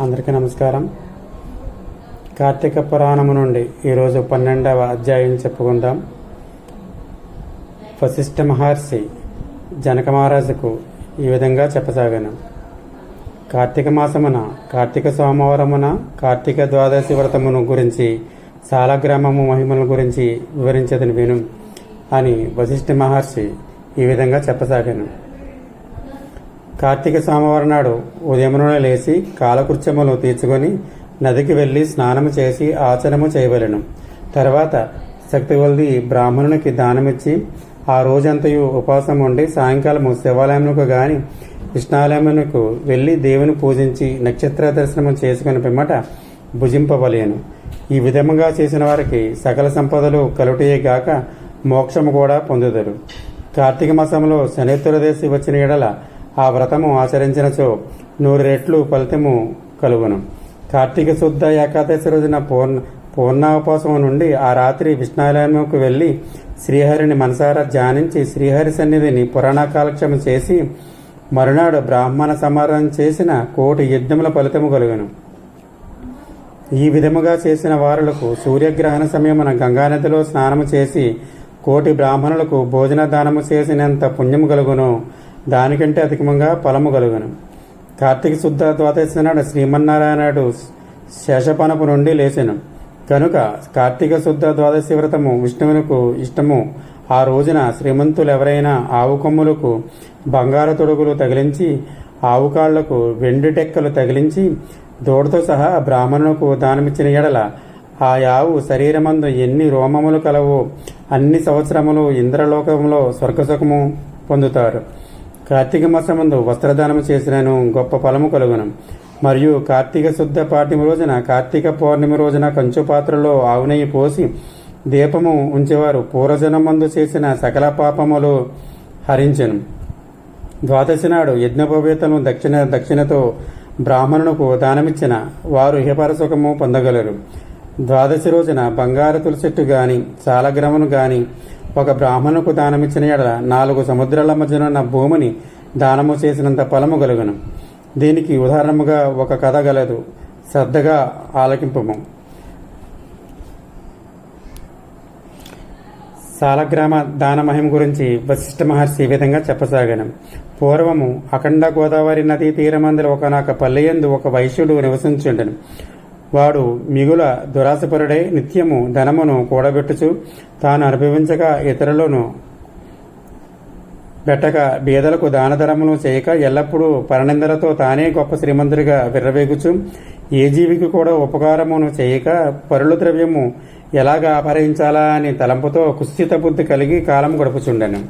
అందరికీ నమస్కారం. కార్తీక పురాణము నుండి ఈరోజు పన్నెండవ అధ్యాయం చెప్పుకుందాం. వశిష్ఠ మహర్షి జనక మహారాజుకు ఈ విధంగా చెప్పసాగాను. కార్తీక మాసమున కార్తీక సోమవారమున కార్తీక ద్వాదశి వ్రతమును గురించి సాలగ్రామము మహిమల గురించి వివరించదని విను అని వశిష్ఠ మహర్షి ఈ విధంగా చెప్పసాగాను. కార్తీక సోమవారం నాడు ఉదయమున లేచి కాలకృత్యములు తీర్చుకొని నదికి వెళ్ళి స్నానము చేసి ఆచరణము చేయవలెను. తర్వాత శక్తి బ్రాహ్మణునికి దానమిచ్చి ఆ రోజంతయు ఉపవాసం ఉండి సాయంకాలము శివాలయమునకు గాని కృష్ణాలయమునకు వెళ్ళి దేవుని పూజించి నక్షత్ర దర్శనము చేసుకుని పిమ్మట భుజింపవలేను. ఈ విధముగా చేసిన వారికి సకల సంపదలు కలుటయే మోక్షము కూడా పొందుదరు. కార్తీక మాసంలో శనిత్రదేశి వచ్చిన ఎడల ఆ వ్రతము ఆచరించినచో నూరు రెట్లు ఫలితము కలుగును. కార్తీక శుద్ధ ఏకాదశి రోజున పూర్ణ పూర్ణోపవాసం నుండి ఆ రాత్రి విష్ణాలయంకు వెళ్ళి శ్రీహరిని మనసారా ధ్యానించి శ్రీహరి సన్నిధిని పురాణ కాలక్షేమం చేసి మరునాడు బ్రాహ్మణ సమారాధన చేసిన కోటి యజ్ఞముల ఫలితము కలుగును. ఈ విధముగా చేసిన వారులకు సూర్యగ్రహణ సమయమున గంగానదిలో స్నానము చేసి కోటి బ్రాహ్మణులకు భోజన దానము చేసినంత పుణ్యము కలుగును. దానికంటే అధికముగా ఫలము కలుగును. కార్తీక శుద్ధ ద్వాదశి నాడు శ్రీమన్నారాయణుడు శేషపనపు నుండి లేచెను. కనుక కార్తీక శుద్ధ ద్వాదశి వ్రతము విష్ణువునకు ఇష్టము. ఆ రోజున శ్రీమంతులు ఎవరైనా ఆవు కొమ్ములకు బంగారు తొడుగులు తగిలించి ఆవు కాళ్ళకు వెండి టెక్కలు తగిలించి దూడతో సహా బ్రాహ్మణులకు దానమిచ్చిన ఎడల ఆ ఆవు శరీరమందు ఎన్ని రోమములు కలవో అన్ని సంవత్సరములు ఇంద్రలోకములో స్వర్గసుఖము పొందుతారు. కార్తీక మాసమందు వస్త్రదానము చేసినను గొప్ప ఫలము కలుగును. మరియు కార్తీక శుద్ధ పాఠ్యమి రోజున కార్తీక పౌర్ణమి రోజున కంచు పాత్రలో ఆవునెయ్యి పోసి దీపము ఉంచేవారు పూర్వజనం మందు చేసిన సకల పాపములు హరించెను. ద్వాదశి నాడు యజ్ఞోపవేతను దక్షిణ దక్షిణతో బ్రాహ్మణునకు దానమిచ్చిన వారు హిపరసుఖము పొందగలరు. ద్వాదశి రోజున బంగారు తులసెట్టు గాని సాలగ్రమను గాని ఒక బ్రాహ్మణుకు దానమిచ్చిన ఎడల నాలుగు సముద్రాల మధ్యనున్న భూమిని దానము చేసినంత ఫలము కలుగును దీనికి ఉదాహరణముగా ఒక కథ గలదు. శ్రద్ధగా ఆలకింపము. సాలగ్రామ దానమహిమ గురించి వశిష్ఠ మహర్షి ఈ విధంగా చెప్పసాగాను. పూర్వము అఖండ గోదావరి నదీ తీరమందుల ఒకనాక పల్లెయందు ఒక వైశ్యుడు నివసించుండెను. వాడు మిగుల దురాశపరుడై నిత్యము ధనమును కూడబెట్టుచు తాను అనుభవించగా ఇతరులను పెట్టక బీదలకు దానధరములు చేయక ఎల్లప్పుడూ పరనిందలతో తానే గొప్ప శ్రీమంతుడిగా విర్రవేగుచు. ఏ జీవికి కూడా ఉపకారమును చేయక పరుల ద్రవ్యము ఎలాగ అపహరించాలా అని తలంపుతో కుస్థిత బుద్ధి కలిగి కాలం గడుపుచుండెను.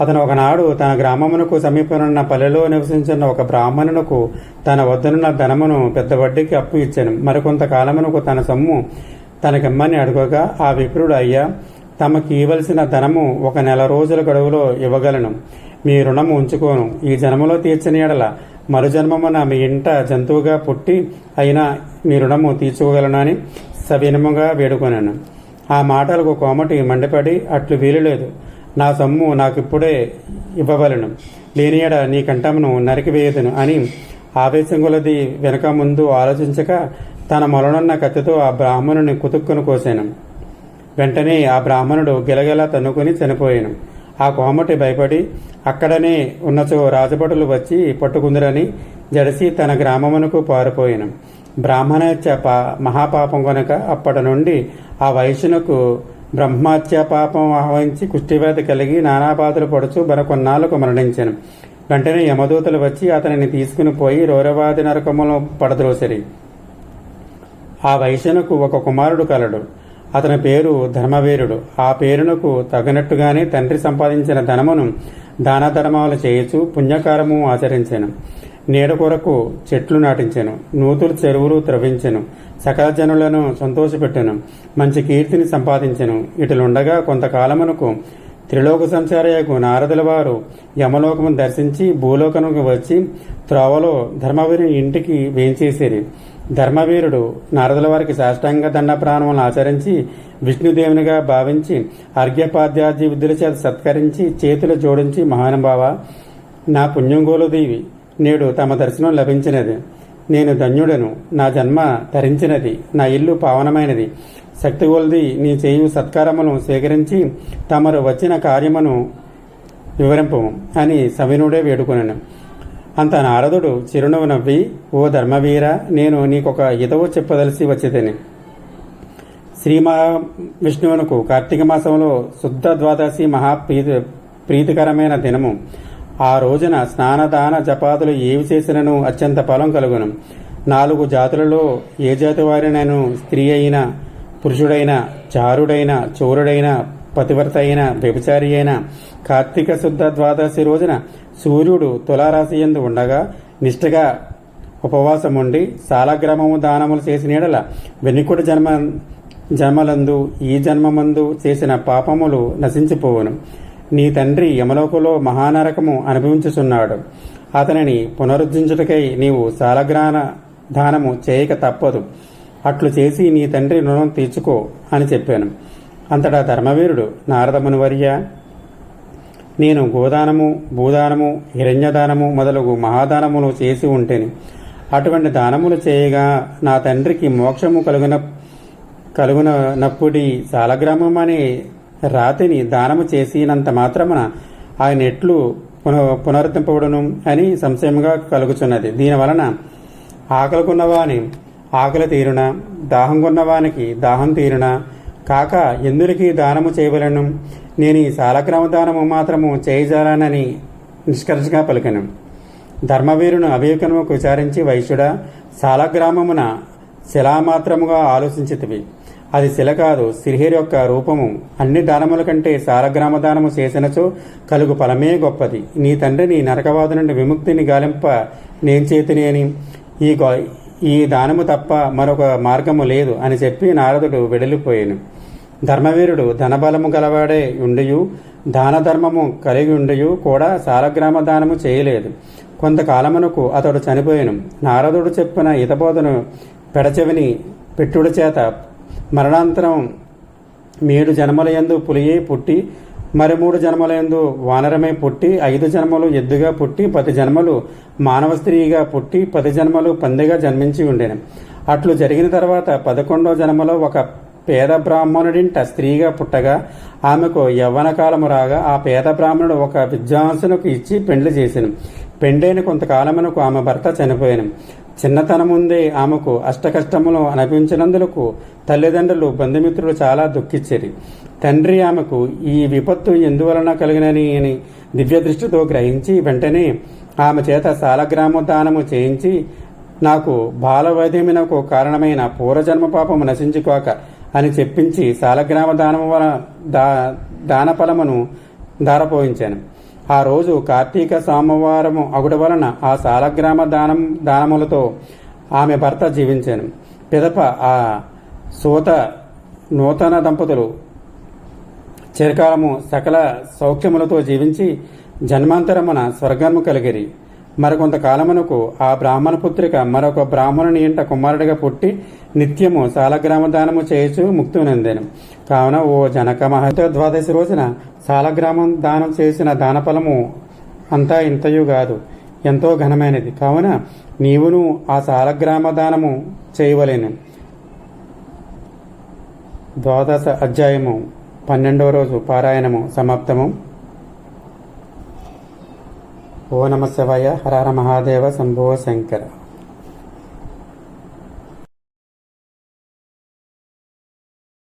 అతను ఒకనాడు తన గ్రామమునకు సమీపనున్న పల్లెలో నివసించిన ఒక బ్రాహ్మణునకు తన వద్దనున్న ధనమును పెద్ద వడ్డీకి అప్పు ఇచ్చాను. మరికొంత కాలమునకు తన సొమ్ము తనకిమ్మని అడుగగా ఆ విప్రుడు అయ్యా తమకి ఇవ్వలసిన ధనము ఒక నెల రోజుల గడువులో ఇవ్వగలను. మీ రుణము ఉంచుకోను. ఈ జన్మలో తీర్చని ఎడల మరుజన్మమున మీ ఇంట జంతువుగా పుట్టి అయినా మీ రుణము తీర్చుకోగలను అని సవినముగా వేడుకొనాను. ఆ మాటలకు కోమటి మండిపడి అట్లు వీలులేదు. నా సొమ్ము నాకిప్పుడే ఇవ్వవలను. లేనియడ నీ కంఠమును నరికివేయదును అని ఆవేశం కొలది వెనక ముందు ఆలోచించక తన మొలనున్న కత్తితో ఆ బ్రాహ్మణుని కుతుక్కును కోశాను వెంటనే ఆ బ్రాహ్మణుడు గిలగిలా తన్నుకుని చనిపోయాను. ఆ కోమటి భయపడి అక్కడనే ఉన్నచో రాజభటులు వచ్చి పట్టుకుందరని జడిసి తన గ్రామమునకు పారిపోయాను. బ్రాహ్మణ పా మహాపాపం కనుక అప్పటి నుండి ఆ వయసునకు బ్రహ్మహత్య పాపం ఆహ్వానించి కుష్టివ్యాధి కలిగి నానాబాధలు పడుచు మరొకొన్నాళ్ళకు మరణించాను. వెంటనే యమదూతలు వచ్చి అతనిని తీసుకుని పోయి రౌరవాది నరకములో పడద్రోసిరి. ఆ వైశ్యనకు ఒక కుమారుడు కలడు. అతని పేరు ధర్మవీరుడు. ఆ పేరునకు తగినట్టుగానే తండ్రి సంపాదించిన ధనమును దాన ధర్మాలు చేయొచ్చు పుణ్యకారము ఆచరించాను. నీడ కొరకు చెట్లు నాటించాను నూతులు చెరువులు త్రవించెను సకల జనులను సంతోషపెట్టాను మంచి కీర్తిని సంపాదించెను. ఇటులుండగా కొంతకాలమునకు త్రిలోక సంచారయకు నారదుల వారు యమలోకము దర్శించి భూలోకముకు వచ్చి త్రోవలో ధర్మవీరుని ఇంటికి వేంచేసేది ధర్మవీరుడు నారదుల వారికి సాష్టాంగ దండ ప్రాణములను ఆచరించి విష్ణుదేవునిగా భావించి అర్ఘ్యపాద్యాది విద్యుల చేత సత్కరించి చేతులు జోడించి మహానుభావ నా పుణ్యంగోలు దేవి నేడు తమ దర్శనం లభించినది. నేను ధన్యుడను. నా జన్మ ధరించినది. నా ఇల్లు పావనమైనది. శక్తి నీ చేయు సత్కారమును స్వీకరించి తమరు వచ్చిన కార్యమును వివరింపము అని సవినుడే వేడుకొనను. అంత నారదుడు చిరునవ్వు నవ్వి ఓ ధర్మవీర నేను నీకొక హితవు చెప్పదలిసి వచ్చేదని శ్రీ విష్ణువునకు కార్తీక మాసంలో శుద్ధ ద్వాదశి మహా ప్రీతి ప్రీతికరమైన దినము. ఆ రోజున స్నానదాన జపాతులు ఏవి చేసినను అత్యంత ఫలం కలుగును. నాలుగు జాతులలో ఏ జాతి వారినైనా స్త్రీ అయినా పురుషుడైన చారుడైన చోరుడైన పతివర్త అయిన వ్యభిచారి అయిన కార్తీక శుద్ధ ద్వాదశి రోజున సూర్యుడు తులారాశి ఎందు ఉండగా నిష్ఠగా ఉపవాసం ఉండి సాలగ్రామము దానములు చేసిన ఎడల వెనుకుడు జన్మ జన్మలందు ఈ జన్మమందు చేసిన పాపములు నశించిపోవును. నీ తండ్రి యమలోకలో మహానరకము అనుభవించుచున్నాడు. అతనిని పునరుద్ధరించుటకై నీవు సాలగ్రాన దానము చేయక తప్పదు. అట్లు చేసి నీ తండ్రి రుణం తీర్చుకో అని చెప్పాను. అంతటా ధర్మవీరుడు నారదముని వర్య నేను గోదానము భూదానము హిరణ్యదానము మొదలగు మహాదానములు చేసి ఉంటేని. అటువంటి దానములు చేయగా నా తండ్రికి మోక్షము కలుగున కలుగునప్పుడి సాలగ్రామం అనే రాతిని దానము చేసినంత మాత్రమున ఆయన ఎట్లు పున పునరుద్ధరింపబడును అని సంశయముగా కలుగుచున్నది. దీనివలన ఆకలికున్నవాని ఆకలి తీరున? దాహంకున్నవానికి దాహం తీరున? కాక ఎందులకి దానము చేయవలను? నేను ఈ సాలగ్రామ దానము మాత్రము చేయజాలనని నిష్కర్షగా పలికను. ధర్మవీరును అవివేకముకు విచారించి వైశ్యుడ సాలగ్రామమున శిలామాత్రముగా ఆలోచించితివి. అది శిల కాదు శ్రీహరి యొక్క రూపము. అన్ని దానముల కంటే సారగ్రామ దానము చేసినచో కలుగు ఫలమే గొప్పది. నీ తండ్రిని నరకవాదు నుండి విముక్తిని గాలింప నేను చేతిని అని ఈ గో ఈ దానము తప్ప మరొక మార్గము లేదు అని చెప్పి నారదుడు వెడలిపోయాను. ధర్మవీరుడు ధనబలము గలవాడే ఉండియు దాన ధర్మము కలిగి ఉండియు కూడా సాలగ్రామ దానము చేయలేదు. కొంతకాలమునకు అతడు చనిపోయాను. నారదుడు చెప్పిన హితబోధను పెడచెవిని పెట్టుడు చేత మరణాంతరం మేడు జన్మలయందు పులియే పుట్టి మరి మూడు జన్మలయందు వానరమై పుట్టి ఐదు జన్మలు ఎద్దుగా పుట్టి పది జన్మలు మానవ స్త్రీగా పుట్టి పది జన్మలు పందిగా జన్మించి ఉండేను. అట్లు జరిగిన తర్వాత పదకొండవ జన్మలో ఒక పేద బ్రాహ్మణుడింట స్త్రీగా పుట్టగా ఆమెకు యవ్వన కాలము రాగా ఆ పేద బ్రాహ్మణుడు ఒక విద్వాంసునకు ఇచ్చి పెండ్లి చేసాను. పెండైన కొంతకాలమునకు ఆమె భర్త చనిపోయాను. చిన్నతనముందే ఆమెకు అష్టకష్టములు అనిపించినందులకు తల్లిదండ్రులు బంధుమిత్రులు చాలా దుఃఖించేది. తండ్రి ఆమెకు ఈ విపత్తు ఎందువలన కలిగినని అని దివ్య దృష్టితో గ్రహించి వెంటనే ఆమె చేత సాలగ్రామ దానము చేయించి నాకు బాలవైద్యమునకు కారణమైన పూర్వజన్మ పాపము నశించుకోక అని చెప్పించి సాలగ్రామ దానము వల దా దానఫలమును దారపోయించాను ఆ రోజు కార్తీక సోమవారము అగుట వలన ఆ సాలగ్రామ దానం దానములతో ఆమె భర్త జీవించాను. పిదప ఆ సూత నూతన దంపతులు చిరకాలము సకల సౌఖ్యములతో జీవించి జన్మాంతరమున స్వర్గము కలిగిరి. మరికొంత కాలమునకు ఆ బ్రాహ్మణ పుత్రిక మరొక బ్రాహ్మణుని ఇంట కుమారుడిగా పుట్టి నిత్యము సాలగ్రామ దానము ముక్తి ముక్తునందాను కావున ఓ జనక మహత ద్వాదశి రోజున సాలగ్రామం దానం చేసిన దానఫలము అంతా ఇంతయు కాదు ఎంతో ఘనమైనది. కావున నీవును ఆ సాలగ్రామ దానము చేయవలేను. ద్వాదశ అధ్యాయము పన్నెండవ రోజు పారాయణము సమాప్తము. ఓ నమ శివాయ హర హర మహాదేవ శంభో శంకర